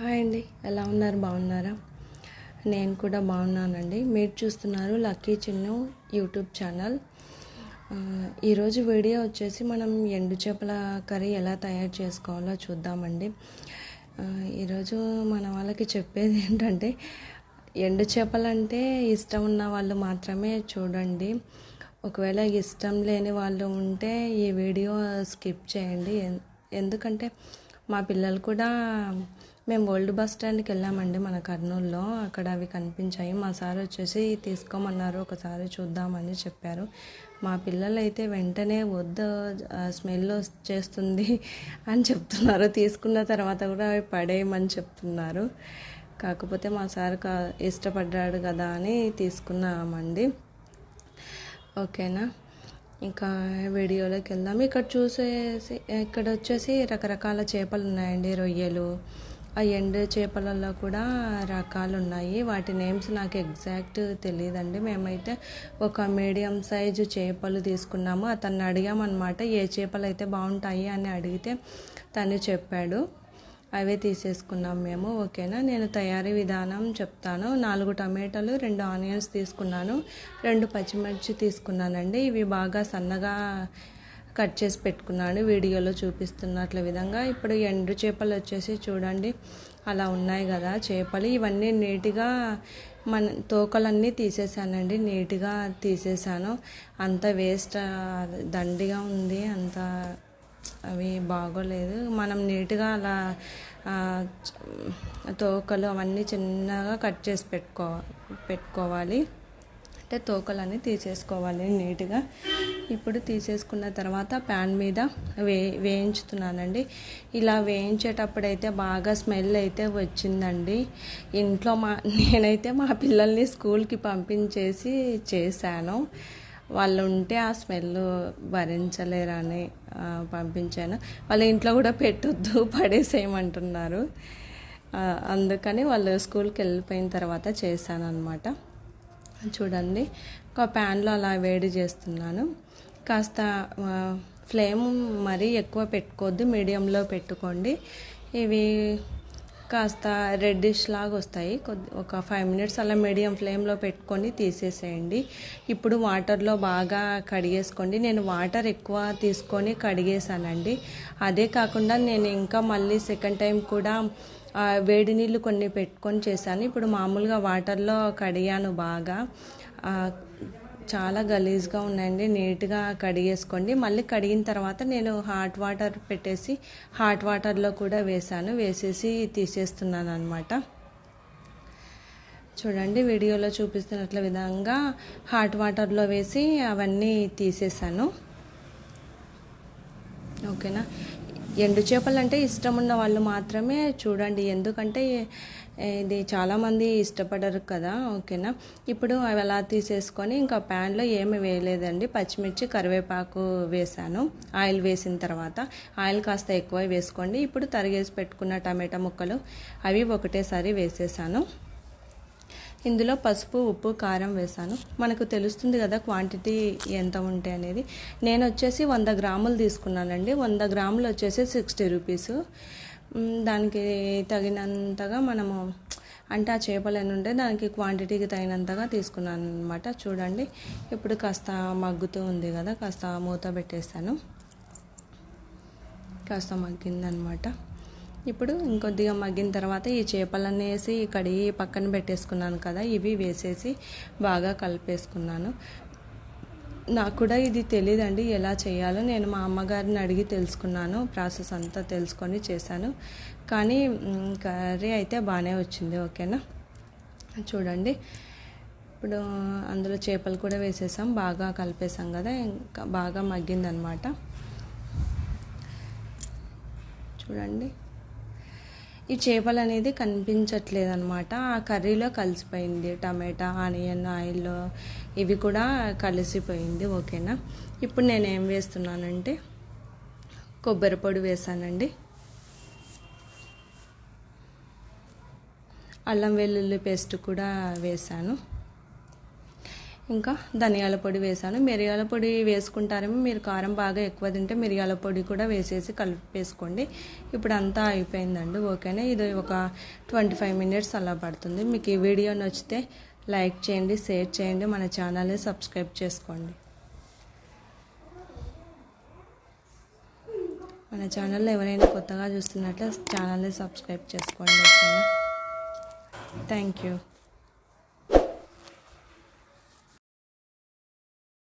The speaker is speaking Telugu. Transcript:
హాయ్ అండి. ఎలా ఉన్నారు? బాగున్నారా? నేను కూడా బాగున్నానండి. మీరు చూస్తున్నారు లక్కీ చిన్ను యూట్యూబ్ ఛానల్. ఈరోజు వీడియో వచ్చేసి మనం ఎండు చేపల కర్రీ ఎలా తయారు చేసుకోవాలో చూద్దామండి. ఈరోజు మన వాళ్ళకి చెప్పేది ఏంటంటే ఎండు చేపలంటే ఇష్టం ఉన్న వాళ్ళు మాత్రమే చూడండి. ఒకవేళ ఇష్టం లేని వాళ్ళు ఉంటే ఈ వీడియో స్కిప్ చేయండి. ఎందుకంటే మా పిల్లలు కూడా మేము ఓల్డ్ బస్ స్టాండ్కి వెళ్ళామండి మన కర్నూలులో. అక్కడ అవి కనిపించాయి. మా సార్ వచ్చేసి తీసుకోమన్నారు ఒకసారి చూద్దామని చెప్పారు. మా పిల్లలు అయితే వెంటనే వద్దు స్మెల్ వచ్చేస్తుంది అని చెప్తున్నారు. తీసుకున్న తర్వాత కూడా అవి పడేయమని చెప్తున్నారు. కాకపోతే మా సార్ ఇష్టపడ్డాడు కదా అని తీసుకున్నామండి. ఓకేనా? ఇంకా వీడియోలోకి వెళ్దాం. ఇక్కడ చూసేసి ఇక్కడ వచ్చేసి రకరకాల చేపలు ఉన్నాయండి. రొయ్యలు ఆ ఎండు చేపలలో కూడా రకాలు ఉన్నాయి వాటి నేమ్స్ నాకు ఎగ్జాక్ట్ తెలియదండి మేమైతే ఒక మీడియం సైజు చేపలు తీసుకున్నాము. అతన్ని అడిగామన్నమాట ఏ చేపలు అయితే బాగుంటాయి? అని అడిగితే తను చెప్పాడు అవే తీసేసుకున్నాం మేము ఓకేనా? నేను తయారీ విధానం చెప్తాను. నాలుగు టమాటాలు రెండు ఆనియన్స్ తీసుకున్నాను రెండు పచ్చిమిర్చి తీసుకున్నానండి. ఇవి బాగా సన్నగా కట్ చేసి పెట్టుకున్నాను వీడియోలో చూపిస్తున్నట్ల విధంగా. ఇప్పుడు ఎండు చేపలు వచ్చేసి చూడండి అలా ఉన్నాయి కదా చేపలు. ఇవన్నీ నీట్గా మన తోకలన్నీ తీసేసానండి నీట్గా తీసేసాను. అంత వేస్ట్ దండిగా ఉంది అంత అవి బాగోలేదు. మనం నీట్గా అలా తోకలు అవన్నీ చిన్నగా కట్ చేసి పెట్టుకో పెట్టుకోవాలి. అంటే తోకలన్నీ తీసేసుకోవాలి నీట్గా. ఇప్పుడు తీసేసుకున్న తర్వాత ప్యాన్ మీద వే వేయించుతున్నానండి. ఇలా వేయించేటప్పుడైతే బాగా స్మెల్ అయితే వచ్చిందండి. ఇంట్లో మా నేనైతే మా పిల్లల్ని స్కూల్కి పంపించేసి చేశాను. వాళ్ళు ఉంటే ఆ స్మెల్ భరించలేరని పంపించాను. వాళ్ళ ఇంట్లో కూడా పెట్టొద్దు పడేసేయమంటున్నారు. అందుకని వాళ్ళు స్కూల్కి వెళ్ళిపోయిన తర్వాత చేశాను అనమాట చూడండి ఒక ప్యాన్లో అలా వేడి చేస్తున్నాను. కాస్త ఫ్లేమ్ మరీ ఎక్కువ పెట్టుకోవద్దు మీడియంలో పెట్టుకోండి. ఇవి కాస్త రెడ్డిష్ లాగా వస్తాయి. కొద్ది ఒక ఫైవ్ మినిట్స్ అలా మీడియం ఫ్లేమ్లో పెట్టుకొని తీసేసేయండి. ఇప్పుడు వాటర్లో బాగా కడిగేసుకోండి. నేను వాటర్ ఎక్కువ తీసుకొని కడిగేసానండి అదే కాకుండా నేను ఇంకా మళ్ళీ సెకండ్ టైం కూడా వేడి నీళ్ళు కొన్ని పెట్టుకొని చేశాను. ఇప్పుడు మామూలుగా వాటర్లో కడిగాను బాగా. చాలా గలీజ్గా ఉన్నాయండి. నీట్గా కడిగేసుకోండి. మళ్ళీ కడిగిన తర్వాత నేను హాట్ వాటర్ పెట్టేసి హాట్ వాటర్లో కూడా వేసాను వేసేసి తీసేస్తున్నాను అనమాట చూడండి వీడియోలో చూపిస్తున్నట్ల విధంగా హాట్ వాటర్లో వేసి అవన్నీ తీసేసాను ఓకేనా? ఎండు చేపలు అంటే ఇష్టం ఉన్న వాళ్ళు మాత్రమే చూడండి. ఎందుకంటే ఇది చాలామంది ఇష్టపడరు కదా ఓకేనా? ఇప్పుడు అవి అలా తీసేసుకొని ఇంకా ప్యాన్లో ఏమి వేయలేదండి. పచ్చిమిర్చి కరివేపాకు వేసాను ఆయిల్ వేసిన తర్వాత. ఆయిల్ కాస్త ఎక్కువ వేసుకోండి. ఇప్పుడు తరిగేసి పెట్టుకున్న టమాటా ముక్కలు అవి ఒకటేసారి వేసేసాను. ఇందులో పసుపు ఉప్పు కారం వేసాను మనకు తెలుస్తుంది కదా క్వాంటిటీ ఎంత ఉంటే అనేది. నేను వచ్చేసి వంద గ్రాములు తీసుకున్నానండి. వంద గ్రాములు వచ్చేసి సిక్స్టీ రూపీస్. దానికి తగినంతగా మనము అంటే ఆ చేపలు ఎన్ని ఉంటే దానికి క్వాంటిటీకి తగినంతగా తీసుకున్నాను అనమాట చూడండి. ఇప్పుడు కాస్త మగ్గుతూ ఉంది కదా కాస్త మూత పెట్టేస్తాను కాస్త మగ్గిందనమాట ఇప్పుడు ఇంకొద్దిగా మగ్గిన తర్వాత ఈ చేపలన్నీ వేసి కడిగి పక్కన పెట్టేసుకున్నాను కదా ఇవి వేసేసి బాగా కలిపేసుకున్నాను. నాకు కూడా ఇది తెలియదండి ఎలా చేయాలో. నేను మా అమ్మగారిని అడిగి తెలుసుకున్నాను ప్రాసెస్ అంతా తెలుసుకొని చేశాను. కానీ కర్రీ అయితే బాగానే వచ్చింది ఓకేనా? చూడండి. ఇప్పుడు అందులో చేపలు కూడా వేసేసాం బాగా కలిపేసాం కదా ఇంకా బాగా మగ్గిందనమాట. చూడండి. ఈ చేపలు అనేది కనిపించట్లేదు అనమాట ఆ కర్రీలో కలిసిపోయింది టమాటా ఆనియన్ ఆయిల్ ఇవి కూడా కలిసిపోయింది ఓకేనా? ఇప్పుడు నేను ఏం వేస్తున్నానంటే కొబ్బరి పొడి వేసానండి. అల్లం వెల్లుల్లి పేస్ట్ కూడా వేసాను. ఇంకా ధనియాల పొడి వేసాను మిరియాల పొడి వేసుకుంటారేమో మీరు కారం బాగా ఎక్కువ తింటే మిరియాల పొడి కూడా వేసేసి కలిపేసుకోండి. ఇప్పుడు అంతా అయిపోయిందండి ఓకేనా? ఇది ఒక ట్వంటీ ఫైవ్ మినిట్స్ అలా పడుతుంది. మీకు ఈ వీడియో నచ్చితే లైక్ చేయండి షేర్ చేయండి మన ఛానల్ని సబ్స్క్రైబ్ చేసుకోండి. మన ఛానల్లో ఎవరైనా కొత్తగా చూస్తున్నట్లే ఛానల్ని సబ్స్క్రైబ్ చేసుకోండి ఓకేనా? Thank you.